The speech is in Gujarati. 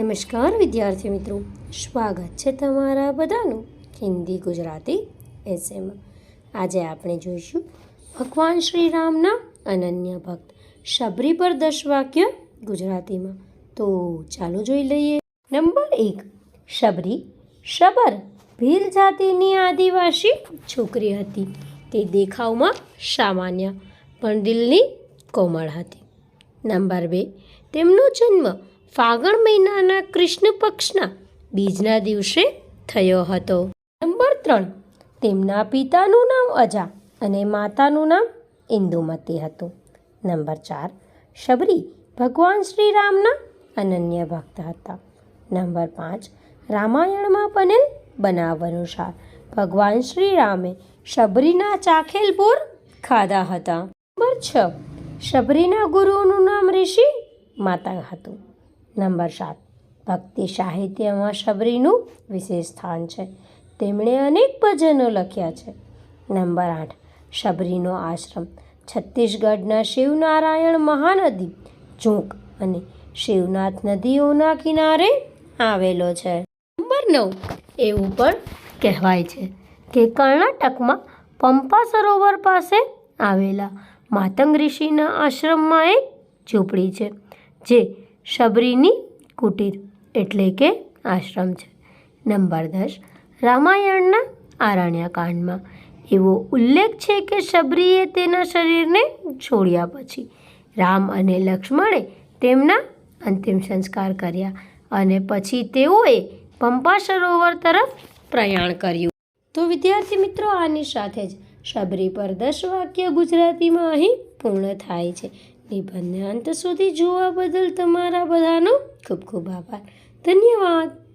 નમસ્કાર વિદ્યાર્થી મિત્રો. સ્વાગત છે તમારા બધાનું હિન્દી ગુજરાતી એસેમાં આજે આપણે જોઈશું ભગવાન શ્રી રામના અનન્ય ભક્ત શબરી પર દસ વાક્ય ગુજરાતીમાં. તો ચાલો જોઈ લઈએ. નંબર એક, શબરી, શબર ભીલ જાતિની આદિવાસી છોકરી હતી. તે દેખાવમાં સામાન્ય, પણ દિલની કોમળ હતી. નંબર બે, તેમનો જન્મ ફાગણ મહિનાના કૃષ્ણ પક્ષના બીજના દિવસે થયો હતો. નંબર ત્રણ, તેમના પિતાનું નામ અજા અને માતાનું નામ ઇન્દુમતી હતું. નંબર ચાર, શબરી ભગવાન શ્રી રામના અનન્ય ભક્ત હતા. નંબર પાંચ, રામાયણમાં બનેલ બનાવ અનુસાર ભગવાન શ્રી રામે શબરીના ચાખેલ બોર ખાધા હતા. નંબર છ, શબરીના ગુરુનું નામ ઋષિ માતા હતું. નંબર સાત. ભક્તિ સાહિત્યમાં શબરીનું વિશેષ સ્થાન છે. તેમણે અનેક ભજનો લખ્યા છે. નંબર આઠ. શબરીનો આશ્રમ. છત્તીસગઢના શિવનારાયણ મહાનદી, ઝૂંક અને શિવનાથ નદીઓના કિનારે આવેલો છે. નંબર નવ. એવું પણ કહેવાય છે કે કર્ણાટકમાં પંપા સરોવર પાસે આવેલા માતંગ ઋષિના આશ્રમમાં એક ઝૂંપડી છે, જે શબરીની કુટીર એટલે કે આશ્રમ છે. નંબર દસ, રામાયણના આરણ્યકાંડમાં. એવો ઉલ્લેખ છે કે શબરીએ તેના શરીરને છોડ્યા પછી રામ અને લક્ષ્મણે તેમના અંતિમ સંસ્કાર કર્યા અને પછી તેઓએ પંપા સરોવર તરફ પ્રયાણ કર્યું. તો વિદ્યાર્થી મિત્રો, આની સાથે જ શબરી પર દસ વાક્ય ગુજરાતીમાં અહીં પૂર્ણ થાય છે. નિબંધને અંત સુધી જોવા બદલ તમારા બધાનો ખૂબ ખૂબ આભાર. ધન્યવાદ.